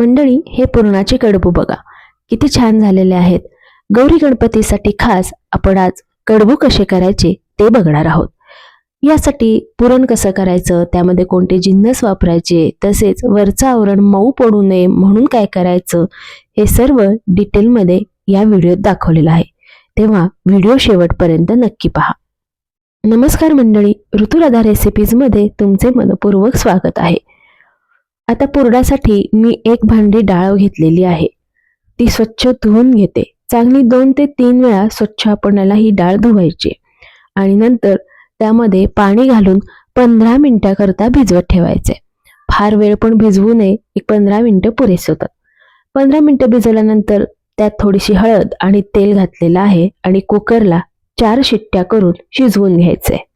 मंडळी हे पुरणाचे कडबू बघा. किती छान झालेले आहेत. गौरी गणपतीसाठी खास आपण आज कडबू कसे करायचे ते बघणार आहोत. यासाठी पुरण कसं करायचं त्यामध्ये कोणते जिन्नस वापरायचे तसेच वरचं आवरण मऊ पडू नये म्हणून काय करायचं हे सर्व डिटेलमध्ये या व्हिडिओत दाखवलेलं आहे. तेव्हा व्हिडिओ शेवटपर्यंत नक्की पहा. नमस्कार मंडळी ऋतुराधा रेसिपीजमध्ये तुमचे मनपूर्वक स्वागत आहे. आता पुरडासाठी मी एक भांडी डाळ घेतलेली आहे. ती स्वच्छ धुवून घेते. चांगली दोन ते तीन वेळा स्वच्छ आपणाला ही डाळ धुवायची. आणि नंतर त्यामध्ये पाणी घालून पंधरा मिनिटाकरता भिजवत ठेवायचे. फार वेळ पण भिजवू नये एक पंधरा मिनटं पुरेसे होतात. पंधरा मिनटं भिजवल्यानंतर त्यात थोडीशी हळद आणि तेल घातलेलं आहे आणि कुकरला चार शिट्ट्या करून शिजवून घ्यायचे.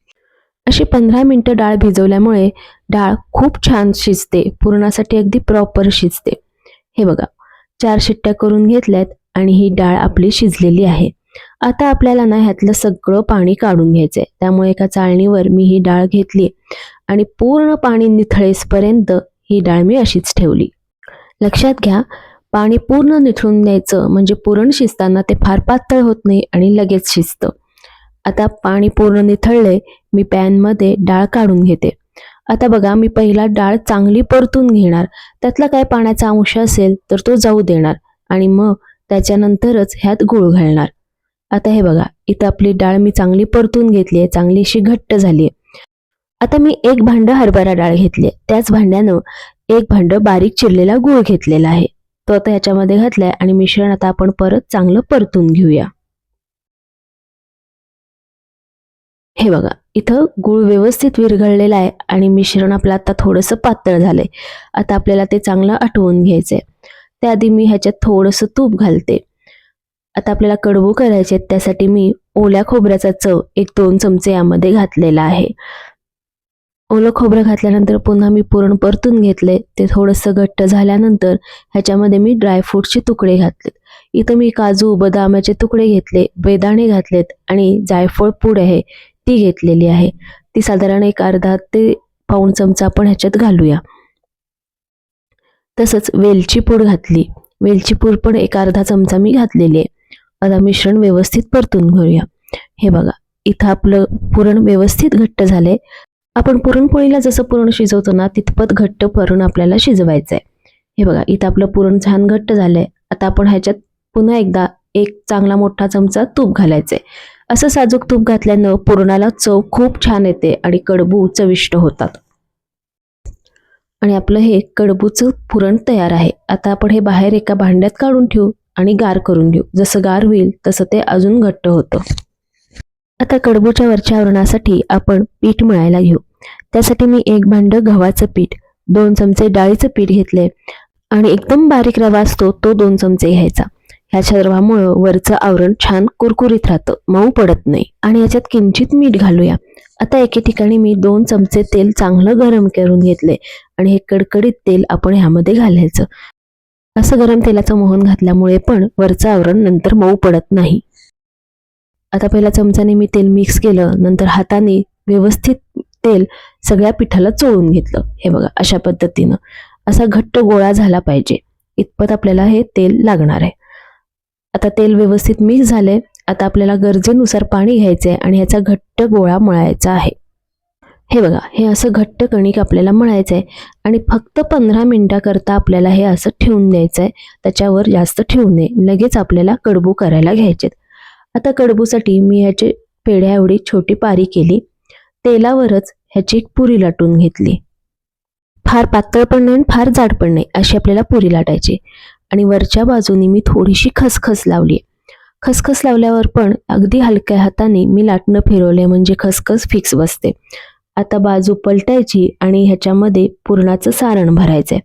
अशी पंधरा मिनिटं डाळ भिजवल्यामुळे डाळ खूप छान शिजते. पुरणासाठी अगदी प्रॉपर शिजते. हे बघा चार शिट्ट्या करून घेतल्यात आणि ही डाळ आपली शिजलेली आहे. आता आपल्याला ना ह्यातलं सगळं पाणी काढून घ्यायचंय. त्यामुळे एका चाळणीवर मी ही डाळ घेतली आणि पूर्ण पाणी निथळेसपर्यंत ही डाळ मी अशीच ठेवली. लक्षात घ्या पाणी पूर्ण निथळून द्यायचं म्हणजे पुरण शिजताना ते फार पातळ होत नाही आणि लगेच शिजतं. आता पाणी पूर्ण निथळले मी पॅनमध्ये डाळ काढून घेते. आता बघा मी पहिला डाळ चांगली परतून घेणार. त्यातला काय पाण्याचा अंश असेल तर तो जाऊ देणार आणि मग त्याच्यानंतरच ह्यात गूळ घालणार. आता हे बघा इथं आपली डाळ मी चांगली परतून घेतली आहे चांगली अशी घट्ट झाली आहे. आता मी एक भांड हरभरा डाळ घेतली आहे. त्याच भांड्यानं एक भांड बारीक चिरलेला गूळ घेतलेला आहे. तो आता ह्याच्यामध्ये घातलाय आणि मिश्रण आता आपण परत चांगलं परतून घेऊया. हे बघा इथं गूळ व्यवस्थित विरघळलेला आहे आणि मिश्रण आपलं आता थोडंसं पातळ झालंय. आता आपल्याला ते चांगलं आटवून घ्यायचंय. त्याआधी मी ह्याच्यात थोडंसं तूप घालते. आता आपल्याला कडवू करायचे त्यासाठी मी ओल्या खोबऱ्याचा चव एक दोन चमचे यामध्ये घातलेला आहे. ओलं खोबरं घातल्यानंतर पुन्हा मी पुरण परतून घेतले ते थोडंसं घट्ट झाल्यानंतर ह्याच्यामध्ये मी ड्रायफ्रूटचे तुकडे घातलेत. इथं मी काजू बदामाचे तुकडे घेतले बेदाणे घातलेत आणि जायफळ पूड आहे. ती घेतलेली आहे. ती साधारण एक अर्धा ते पाऊण चमचा आपण ह्याच्यात घालूया. तसंच वेलची पूड घातली. वेलची पूड पण एक अर्धा चमचा मी घातलेली आहे. आता मिश्रण व्यवस्थित परतून घेऊया. हे बघा इथं आपलं पुरण व्यवस्थित घट्ट झालंय. आपण पुरणपोळीला जसं पुरण शिजवतो ना तितपत घट्ट पुरण आपल्याला शिजवायचं आहे हे बघा इथं आपलं पुरण छान घट्ट झालंय. आता आपण ह्याच्यात पुन्हा एकदा एक चांगला मोठा चमचा तूप घालायचंय असं साजूक तूप घातल्यानं पुरणाला चव खूप छान येते आणि कडबू चविष्ट होतात. आणि आपलं हे कडबूचं पुरण तयार आहे. आता आपण हे बाहेर एका भांड्यात काढून ठेवू आणि गार करून घेऊ. जसं गार होईल तसं ते अजून घट्ट होतं. आता कडबूच्या वरच्या आवरणासाठी आपण पीठ मळायला घेऊ. त्यासाठी मी एक भांड गव्हाचं पीठ दोन चमचे डाळीचं पीठ घेतले आणि एकदम बारीक रवा असतो तो दोन चमचे घ्यायचा. ह्या रवामुळं वरचं आवरण छान कुरकुरीत राहतं मऊ पडत नाही. आणि याच्यात किंचित मीठ घालूया. आता एके ठिकाणी मी दोन चमचे तेल चांगलं गरम करून घेतले आणि हे कडकडीत तेल आपण ह्यामध्ये घालायचं. असं गरम तेलाचं मोहन घातल्यामुळे पण वरचं आवरण नंतर मऊ पडत नाही. आता पहिल्या चमच्याने मी तेल मिक्स केलं नंतर हाताने व्यवस्थित तेल सगळ्या पिठाला चोळून घेतलं. हे बघा अशा पद्धतीनं. असा घट्ट गोळा झाला पाहिजे. इतपत आपल्याला हे तेल लागणार आहे. आता तेल व्यवस्थित मिक्स झाले आता आपल्याला गरजेनुसार पाणी घ्यायचंय आणि ह्याचा घट्ट गोळा मळायचा आहे. हे बघा हे असं घट्ट कणिक आपल्याला मळायचं आहे आणि फक्त पंधरा मिनटाकरता आपल्याला हे असं ठेवून द्यायचं आहे त्याच्यावर जास्त ठेवू नये. लगेच आपल्याला कडबू करायला घ्यायचेत. आता कडबूसाठी मी ह्याची पेढ्या एवढी छोटी पारी केली. तेलावरच ह्याची एक पुरी लाटून घेतली. फार पातळ पण नाही आणि फार जाड पण नाही अशी आपल्याला पुरी लाटायची. आणि वरच्या बाजूनी मी थोडीशी खसखस लावली खसखस लावल्यावर पण अगदी हलक्या हाताने मी लाटणं फिरवले म्हणजे खसखस फिक्स बसते. आता बाजू पलटायची आणि ह्याच्यामध्ये पुरणाचं सारण भरायचंय.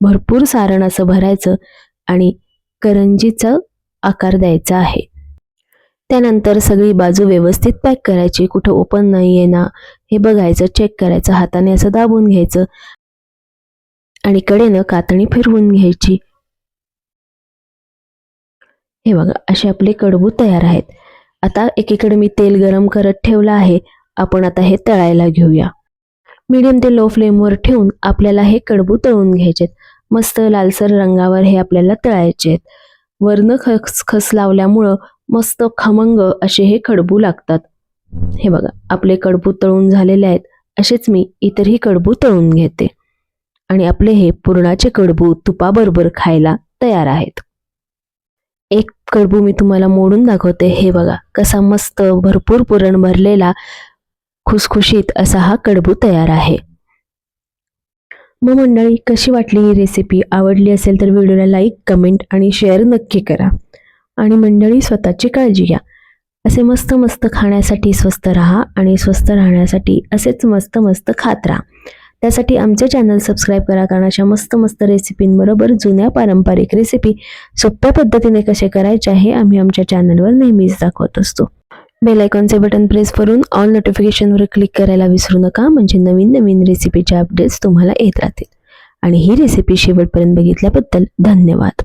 भरपूर सारण असं भरायचं आणि करंजीचा आकार द्यायचा आहे. त्यानंतर सगळी बाजू व्यवस्थित पॅक करायची कुठं ओपन नाही आहे ना हे बघायचं चेक करायचं हाताने असं दाबून घ्यायचं आणि कडेनं कातणी फिरवून घ्यायची. हे बघा असे आपले कडबू तयार आहेत. आता एकीकडे मी तेल गरम करत ठेवलं आहे. आपण आता हे तळायला घेऊया. मीडियम ते लो फ्लेमवर ठेवून आपल्याला हे कडबू तळून घ्यायचेत. मस्त लालसर रंगावर हे आपल्याला तळायचे आहेत वरनं खसखस लावल्यामुळं मस्त खमंग असे हे कडबू लागतात. हे बघा आपले कडबू तळून झालेले आहेत. असेच मी इतरही कडबू तळून घेते. आणि आपले हे पुरणाचे कडबू तुपाबरोबर खायला तयार आहेत. एक कडबू मी तुम्हाला मोडून दाखवते. हे बघा कसा मस्त भरपूर पुरण भरलेला खुसखुशीत असा हा कडबू तयार आहे. मग मंडळी कशी वाटली ही रेसिपी आवडली असेल तर व्हिडिओला लाईक कमेंट आणि शेअर नक्की करा. आणि मंडळी स्वतःची काळजी घ्या. असे मस्त मस्त खाण्यासाठी स्वस्त राहा आणि स्वस्त राहण्यासाठी असेच मस्त मस्त खात राहा. त्यासाठी आमचे चॅनल सबस्क्राईब करा कारण अशा मस्त मस्त रेसिपींबरोबर जुन्या पारंपरिक रेसिपी सोप्या पद्धतीने कसे करायचे हे आम्ही आमच्या चॅनलवर नेहमीच दाखवत असतो. बेल आयकॉनचे बटन प्रेस करून ऑल नोटिफिकेशनवर क्लिक करायला विसरू नका म्हणजे नवीन नवीन रेसिपीचे अपडेट्स तुम्हाला येत राहतील. आणि ही रेसिपी शेवटपर्यंत बघितल्याबद्दल धन्यवाद.